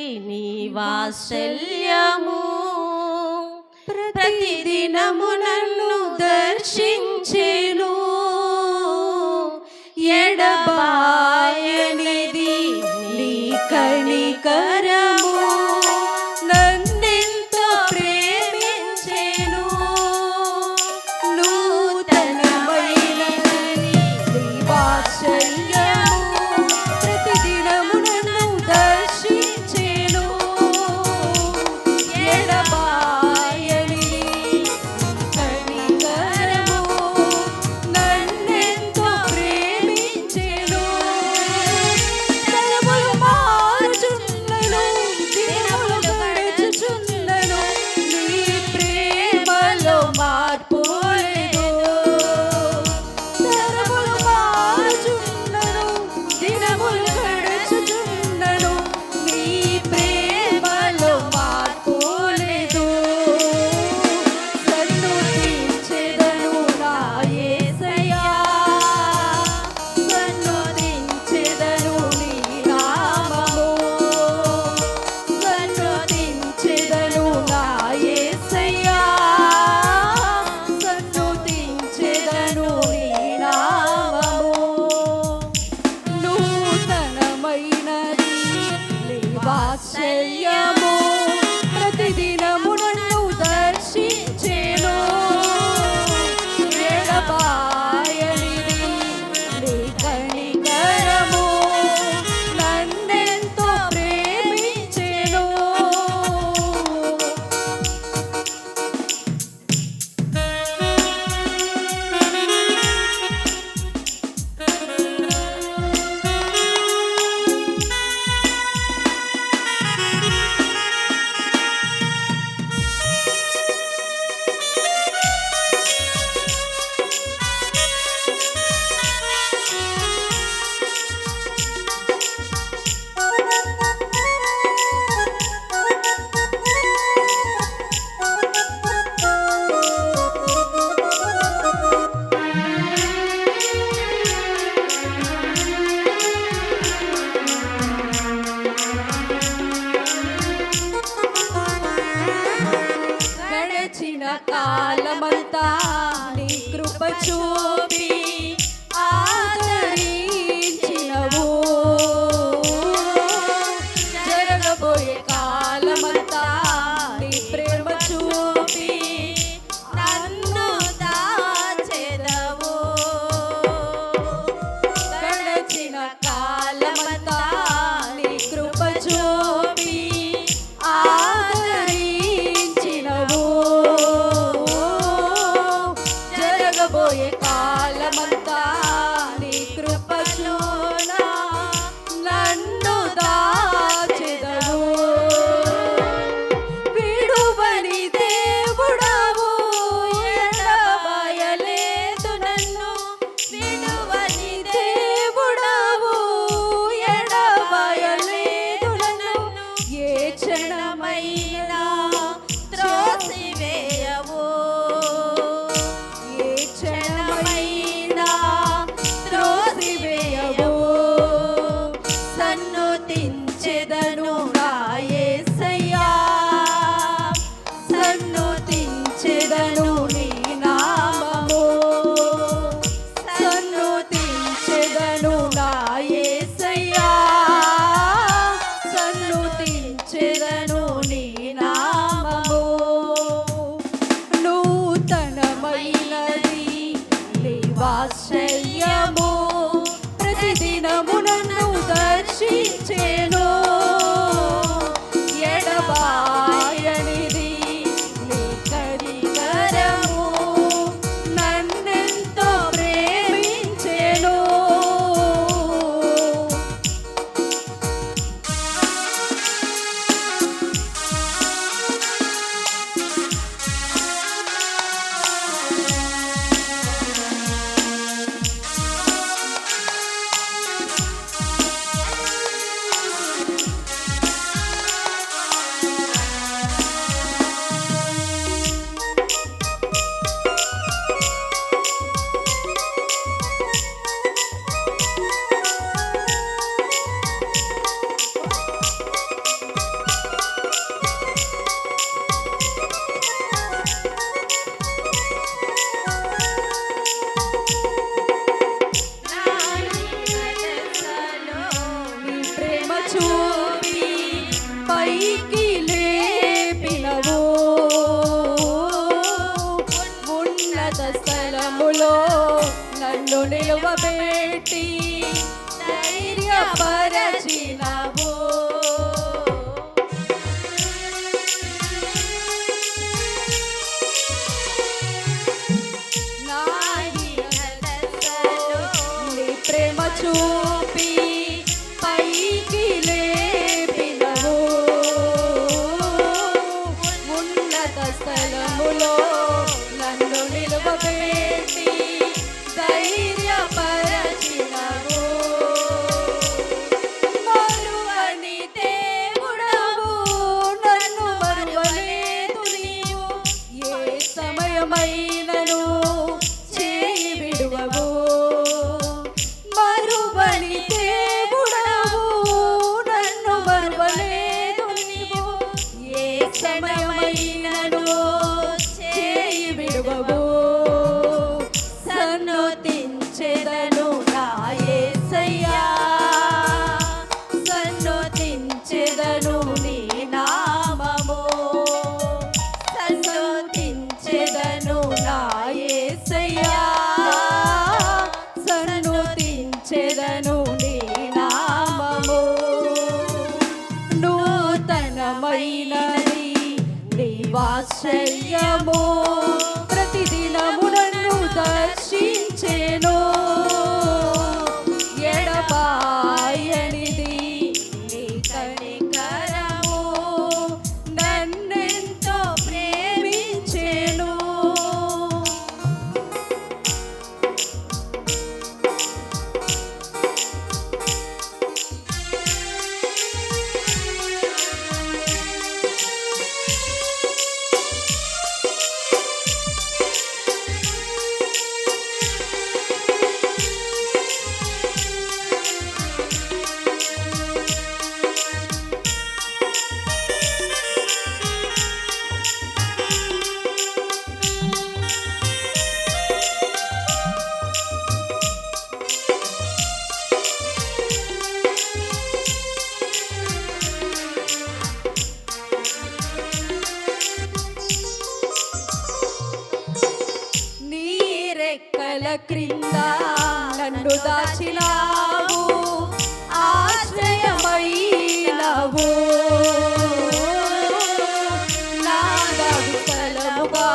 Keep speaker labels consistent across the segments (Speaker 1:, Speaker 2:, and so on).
Speaker 1: ప్రతి వాత్సల్యము.
Speaker 2: ప్రతిదినము నన్ను దర్శించ కాలమంతా నీ కృప చూపి మరణమైనా త్రోసివేయవు. Oh. Vá, Senhor. É రెక్కల క్రింద నన్ను దాచినావు ఆశ్రయమైనవు. నా స్థలముగా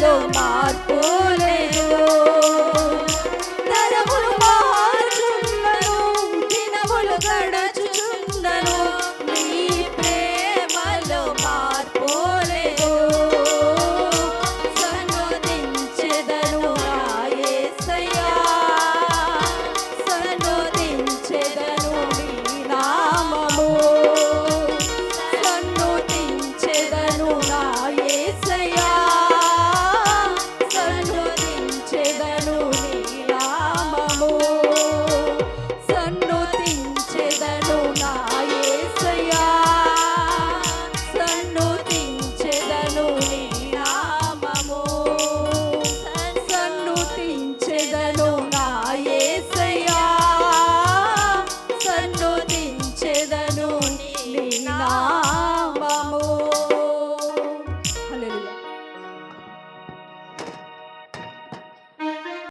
Speaker 2: తరములో మార్పు లేదు తరములు మారుచుండను దినములు గడచుచుండను నీ ప్రేమలో మార్పు లేదు సనుదించెదను రాయేసయ్యా